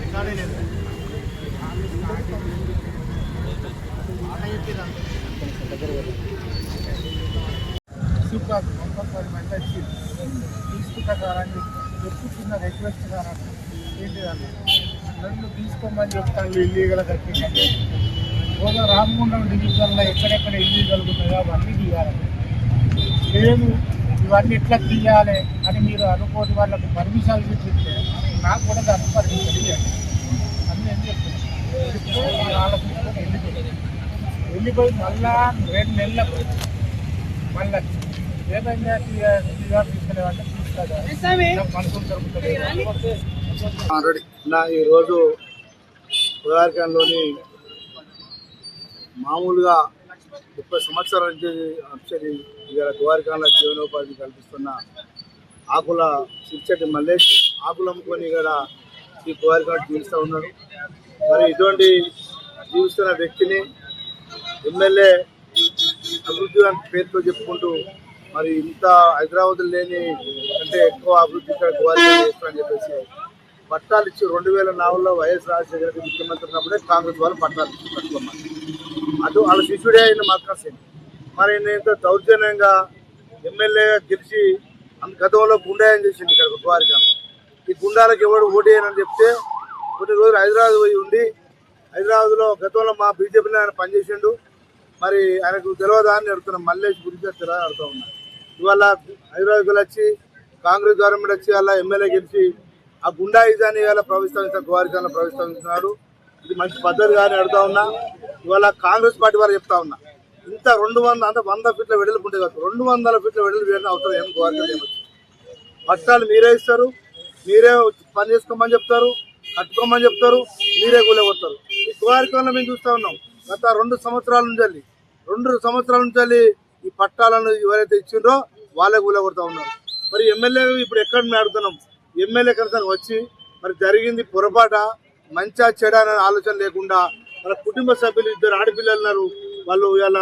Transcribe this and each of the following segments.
రికార్డే లేదు super compulsory మంచి తీసుకుంటా కాదండి చెప్పుకున్న రిక్వెస్ట్ కాదండి ఏంటిదండి నన్ను తీసుకోమని చెప్తాను ఇల్లీగల్ కట్టిందండి పోగా రామగుండం డివిజన్లో ఎక్కడెక్కడ ఇల్లీగల్ అవన్నీ తీయాలండి నేను ఇవన్నీ ఎట్లా తీయాలి అని మీరు అనుకోని వాళ్ళకి పర్మిషన్ ఇచ్చితే నాకు కూడా దాన్ని పర్మిషన్ ఇవ్వండి. అన్నీ ఏం చెప్తున్నాను ఆలోచించుకొని వెళ్ళిపోయి మళ్ళా రెండు నెలలకు మళ్ళీ ఏమైందా తీసుకునేవాళ్ళకి తీసుకుంటారు నా ఈరోజు ఉదారకంలోని మామూలుగా ముప్పై సంవత్సరాల నుంచి వచ్చేది ఇవాళ ద్వారకాల జీవనోపాధి కల్పిస్తున్న ఆకుల సిరిచెట్టి మల్లేష్ ఆకులు అమ్ముకొని ఇక్కడ ఈ ద్వారకా జీవిస్తూ ఉన్నాడు. మరి ఇటువంటి జీవిస్తున్న వ్యక్తిని ఎమ్మెల్యే అభివృద్ధి అని పేరుతో చెప్పుకుంటూ మరి ఇంత హైదరాబాద్ లేని అంటే ఎక్కువ అభివృద్ధి ఇక్కడ ద్వారకా చేస్తారని చెప్పేసి పట్టాలు ఇచ్చి రెండు వేల నాలుగులో వైఎస్ రాజశేఖర రెడ్డి ముఖ్యమంత్రి ఉన్నప్పుడే కాంగ్రెస్ వాళ్ళు పట్టాలు ఇచ్చి అటు వాళ్ళ శిష్యుడే అయిన మక్కా సింగ్ మరి నేను దౌర్జన్యంగా ఎమ్మెల్యేగా గెలిచి అంత గతంలో గుండాయం చేసింది ఇక్కడ ద్వారకాలో ఈ గుండాలకు ఎవరు ఓటేయనని చెప్తే కొన్ని రోజులు హైదరాబాద్ పోయి ఉండి హైదరాబాద్లో గతంలో మా బీజేపీలో ఆయన పనిచేసిండు. మరి ఆయనకు తెలియదా అని అడుగుతున్నాం. మల్లేష్ గురించి తెలియదు అడుగుతా ఉన్నాను ఇవాళ హైదరాబాద్కి వచ్చి కాంగ్రెస్ గవర్నమెంట్ వచ్చి అలా ఎమ్మెల్యే గెలిచి ఆ గుండాయిజాన్ని ఇవాళ ప్రవేశించిన ద్వారకాలను ప్రవేశిస్తున్నాడు ఇది మంచి పద్ధతి కానీ అడుగుతా ఉన్నా. ఇవాళ కాంగ్రెస్ పార్టీ వారు చెప్తా ఉన్నా. ఇంత రెండు వంద అంటే వంద ఫీట్ల వెడల్పు ఉంటే కాదు రెండు వందల ఫీట్ల వెడల్పు వేయడం అవసరం ఏం ద్వారకా పట్టాలు మీరే ఇస్తారు మీరే పని చేసుకోమని చెప్తారు కట్టుకోమని చెప్తారు మీరే కూలగొడతారు. ఈ కోరికలను మేము చూస్తూ ఉన్నాం. గత రెండు సంవత్సరాల నుంచి రెండు సంవత్సరాల నుంచి వెళ్ళి ఈ పట్టాలను ఎవరైతే ఇచ్చిండ్రో వాళ్ళే కూలగొడతా ఉన్నారు. మరి ఎమ్మెల్యే ఇప్పుడు ఎక్కడ మేము అడుగుతున్నాం? ఎమ్మెల్యే కనుక వచ్చి మరి జరిగింది పొరపాట? మంచిగా చెడా అనే ఆలోచన లేకుండా వాళ్ళ కుటుంబ సభ్యులు ఇద్దరు ఆడపిల్లలు ఉన్నారు. వాళ్ళు ఇవాళ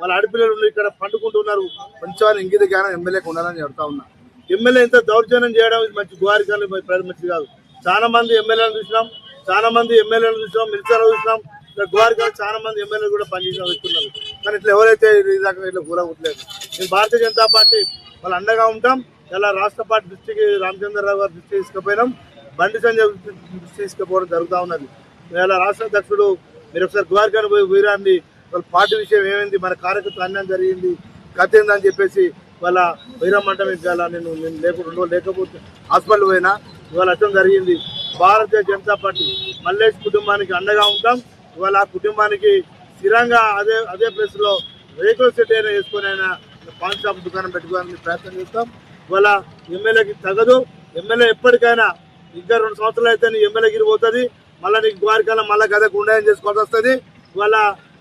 వాళ్ళ ఆడపిల్లలు ఇక్కడ పండుకుంటున్నారు. మంచిగా ఇంగిత జ్ఞానం ఎమ్మెల్యేకి ఉండాలని చెప్తా ఉన్నా. ఎమ్మెల్యే ఇంత దౌర్జన్యం చేయడం ఇది మంచి కానీ మంచిది కాదు. చాలా మంది ఎమ్మెల్యేలు చూసినాం. చాలా మంది ఎమ్మెల్యేలు చూసినాం. మినిస్టర్లు చూసినాం. ఇక్కడ కానీ చాలా మంది ఎమ్మెల్యేలు కూడా పనిచేసిన వ్యక్తున్నారు కానీ ఇట్లా ఎవరైతే ఈ దాకా ఇట్లా కూరగొట్టలేదు మేము భారతీయ జనతా పార్టీ వాళ్ళు అండగా ఉంటాం. ఇలా రాష్ట్ర పార్టీ దృష్టికి రామచంద్రరావు గారి దృష్టి తీసుకుపోయినాం. బండి సంజయ్ తీసుకుపోవడం జరుగుతూ ఉన్నది. ఇలా రాష్ట్ర అధ్యక్షుడు మీరు ఒకసారి గువారికాన్ని పోయి వీరాన్ని వాళ్ళ పార్టీ విషయం ఏమైంది మన కార్యకర్త అన్యాయం జరిగింది కథ ఏందని చెప్పేసి వాళ్ళ వీరమ్మంటే మీకు నేను నేను లేకుండా లేకపోతే హాస్పిటల్ పోయినా ఇవాళ అర్థం జరిగింది. భారతీయ జనతా పార్టీ మల్లేష్ కుటుంబానికి అండగా ఉంటాం. ఇవాళ ఆ కుటుంబానికి స్థిరంగా అదే అదే ప్లేస్లో రేకుల సెట్ అయినా వేసుకొని అయినా పాన్ షాప్ దుకాణం పెట్టుకోవాలని ప్రయత్నం చేస్తాం. ఇవాళ ఎమ్మెల్యేకి తగదు. ఎమ్మెల్యే ఎప్పటికైనా ఇంకా రెండు సంవత్సరాలు అయితే నీ ఎమ్మెల్యేగిరి పోతుంది. మళ్ళీ నీకు ద్వారకాలం మళ్ళీ గద గుండాయం చేసుకోవాల్సి వస్తుంది. ఇవాళ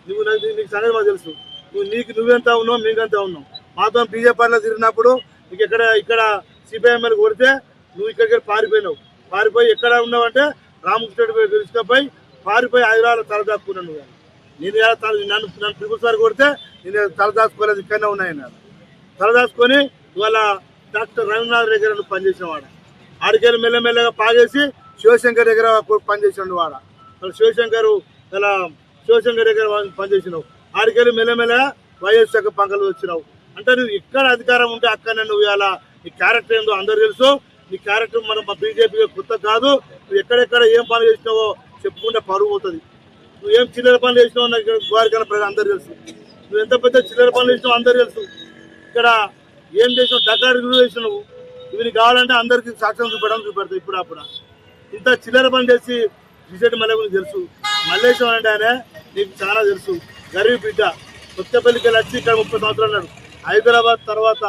నువ్వు నీకు సంగతి మాకు తెలుసు. నువ్వు నీకు నువ్వెంత ఉన్నావు మీకెంత ఉన్నావు? మాతో బీజేపీలో తిరిగినప్పుడు నీకు ఎక్కడ ఇక్కడ సిపిఐఎంఎల్ కొడితే నువ్వు ఇక్కడికి పారిపోయినావు. పారిపోయి ఎక్కడ ఉన్నావు అంటే రామకృష్ణ తీసుకుపోయి పారిపోయి హైదరాబాద్ తలదాక్కున్నాను నువ్వు. నేను తల నన్ను నన్ను ప్రిన్సిపల్ కొడితే నేను తలదాచుకోలేదు ఇక్కడనే ఉన్నాయన్నారు. నేను తలదాచుకొని ఇవాళ డాక్టర్ రవీంద్రనాథ్ దగ్గర నువ్వు పనిచేసేవాడు. ఆడికెళ్ళి మెల్లమెల్లగా పాగేసి శివశంకర్ దగ్గర పనిచేసిండు వాడ. శివశంకర్ ఇలా శివశంకర్ దగ్గర పనిచేసినావు. ఆడికెళ్ళి మెల్లమెల్లగా వైఎస్ శాఖ పంకలు వచ్చినావు. అంటే నువ్వు ఇక్కడ అధికారం ఉంటే అక్కడనే నువ్వు ఇలా నీ క్యారెక్టర్ ఏందో అందరు తెలుసు. నీ క్యారెక్టర్ మనం మా బీజేపీ కొత్త కాదు. నువ్వు ఎక్కడెక్కడ ఏం పనులు చేసినావో చెప్పుకుంటే పరువు పోతుంది. నువ్వు ఏం చిల్లర పనులు చేసినావు నాకు ఇక్కడ ప్రజలు అందరు తెలుసు. నువ్వు ఎంత పెద్ద చిల్లర పనులు చేసినావు అందరు తెలుసు. ఇక్కడ ఏం చేసినావు? దగ్గర గురి చేసినావు ఇవి కావాలంటే అందరికి సాక్ష్యం చూపడం చూపెడతావు ఇప్పుడు అప్పుడు. ఇంత చిల్లర పని చేసి రిజల్ట్ మల్లె గురించి తెలుసు. మల్లేశం అంటే ఆయన నీకు చాలా తెలుసు. గరీబ్ బిడ్డ. కొత్తపల్లికి వెళ్ళి వచ్చి ఇక్కడ ముప్పై సంవత్సరాలు ఉన్నాడు. హైదరాబాద్ తర్వాత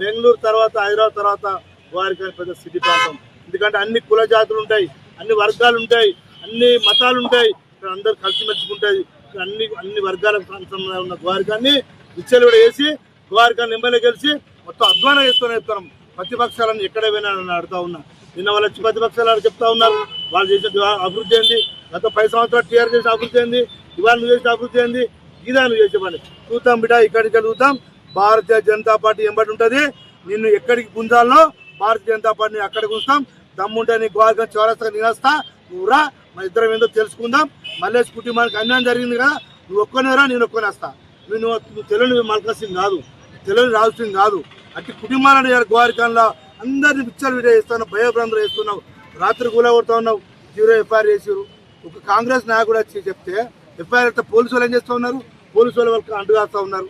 బెంగళూరు తర్వాత హైదరాబాద్ తర్వాత వారికి పెద్ద సిటీ ప్రాంతం. ఎందుకంటే అన్ని కుల జాతులు ఉంటాయి అన్ని వర్గాలు ఉంటాయి అన్ని మతాలు ఉంటాయి. ఇక్కడ అందరు కలిసి మెచ్చుకుంటాయి అన్ని అన్ని వర్గాలకు సంబంధం ఉన్న ద్వారకాన్ని విచ్చలు కూడా వేసి ద్వారకాన్ని ఎమ్మెల్యే గెలిచి మొత్తం అధ్వానం చేసుకొని చెప్తున్నాం ప్రతిపక్షాలను ఎక్కడ పోయినా అడుగుతా ఉన్నా. నిన్న వాళ్ళు వచ్చి ప్రతిపక్షాలు చెప్తా ఉన్నారు. వాళ్ళు చేసిన అభివృద్ధి ఏంది? గత పది సంవత్సరాలు టీఆర్ చేసిన అభివృద్ధి ఏంది? ఇవాళ నువ్వు చేసిన అభివృద్ధి ఏంది? ఇదా నువ్వు చేసే పని. చూద్దాం బిడ్డ ఇక్కడికి వెళ్తాం భారతీయ జనతా పార్టీ ఎంబడి ఉంటుంది. నిన్ను ఎక్కడికి గుంజాలో భారతీయ జనతా పార్టీని అక్కడికి ఉంచుతాం. దమ్ముంటే నీ గోవర్గం చౌరస్తా నినేస్తా నువ్వు రా మన ఇద్దరం ఏందో తెలుసుకుందాం. మల్లేష్ కుటుంబానికి అన్యాయం జరిగింది కదా నువ్వు ఒక్కనేరా నేను ఒక్కనేస్తా నువ్వు నువ్వు తెలియని మల్కా సింగ్ కాదు. తెలియని రాజు సింగ్ కాదు. అట్టి కుటుంబాలను గోవారికాన్లో అందరిని పిచ్చలు వీడియో చేస్తున్నావు భయభ్రాంతులు చేస్తున్నావు రాత్రి కూల కొడుతా ఉన్నావు జీరో ఎఫ్ఐఆర్ చేసారు ఒక కాంగ్రెస్ నాయకుడు వచ్చి చెప్తే ఎఫ్ఐఆర్ అయితే పోలీసు వాళ్ళు ఏం చేస్తూ ఉన్నారు? పోలీసు వాళ్ళు వాళ్ళకి అంటుగాస్తూ ఉన్నారు.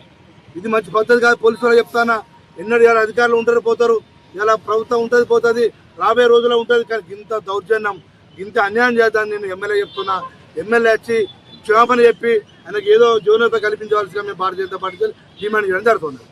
ఇది మంచి పద్ధతి కాదు పోలీసు వాళ్ళు చెప్తానా? ఎన్నడూ ఇలా అధికారులు ఉంటారు పోతారు. ఇలా ప్రభుత్వం ఉంటుంది పోతుంది. రాబోయే రోజుల్లో ఉంటుంది కానీ ఇంత దౌర్జన్యం ఇంత అన్యాయం చేద్దాన్ని నేను ఎమ్మెల్యే చెప్తున్నా. ఎమ్మెల్యే వచ్చి క్షమాపణ చెప్పి ఆయనకు ఏదో జీవనత కల్పించవలసిగా మేము భారతీయ జనతా పార్టీ డిమాండ్ చేయడం జరుగుతుంది.